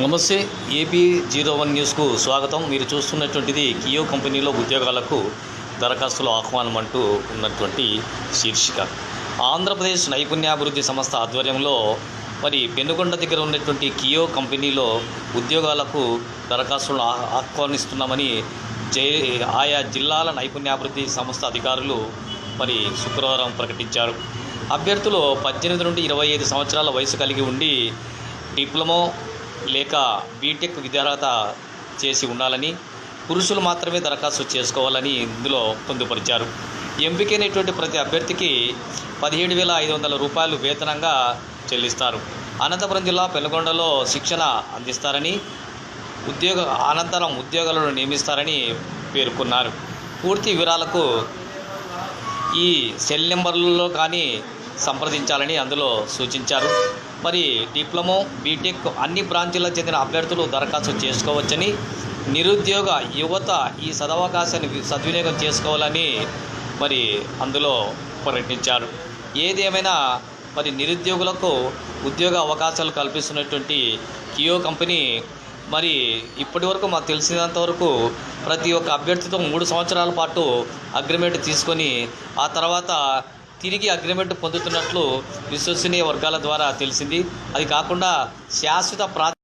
నమస్తే AP zero one న్యూస్కు స్వాగతం. మీరు చూస్తున్నటువంటిది కియో కంపెనీలో ఉద్యోగాలకు దరఖాస్తులు ఆహ్వానం అంటూ ఉన్నటువంటి శీర్షిక. ఆంధ్రప్రదేశ్ నైపుణ్యాభివృద్ధి సంస్థ ఆధ్వర్యంలో మరి పెనుగొండ దగ్గర ఉన్నటువంటి కియో కంపెనీలో ఉద్యోగాలకు దరఖాస్తులను ఆహ్వానిస్తున్నామని జై ఆయా జిల్లాల నైపుణ్యాభివృద్ధి సంస్థ అధికారులు మరి శుక్రవారం ప్రకటించారు. అభ్యర్థులు పద్దెనిమిది నుండి ఇరవై ఐదు సంవత్సరాల వయసు కలిగి ఉండి డిప్లొమో లేక బీటెక్ విద్యార్హత చేసి ఉండాలని పురుషులు మాత్రమే దరఖాస్తు చేసుకోవాలని ఇందులో పొందుపరిచారు. ఎంపికైనటువంటి ప్రతి అభ్యర్థికి పదిహేడు వేల ఐదు వందల రూపాయలు వేతనంగా చెల్లిస్తారు. అనంతపురం జిల్లా పెనుగొండలో శిక్షణ అందిస్తారని ఉద్యోగ అనంతరం ఉద్యోగాలను నియమిస్తారని పేర్కొన్నారు. పూర్తి వివరాలకు ఈ సెల్ నెంబర్లలో కానీ సంప్రదించాలని అందులో సూచించారు. మరి డిప్లొమో బీటెక్ అన్ని బ్రాంచీలకు చెందిన అభ్యర్థులు దరఖాస్తు చేసుకోవచ్చని నిరుద్యోగ యువత ఈ సదవకాశాన్ని సద్వినియోగం చేసుకోవాలని మరి అందులో ప్రకటించారు. ఏదేమైనా మరి నిరుద్యోగులకు ఉద్యోగ అవకాశాలు కల్పిస్తున్నటువంటి కియో కంపెనీ మరి ఇప్పటి వరకు మాకు తెలిసినంత వరకు ప్రతి ఒక్క అభ్యర్థితో మూడు సంవత్సరాల పాటు అగ్రిమెంట్ తీసుకొని ఆ తర్వాత తిరిగి అగ్రిమెంట్ పొందుతున్నట్లు విశ్వసనీయ వర్గాల ద్వారా తెలిసింది. అది కాకుండా శాశ్వత ప్రా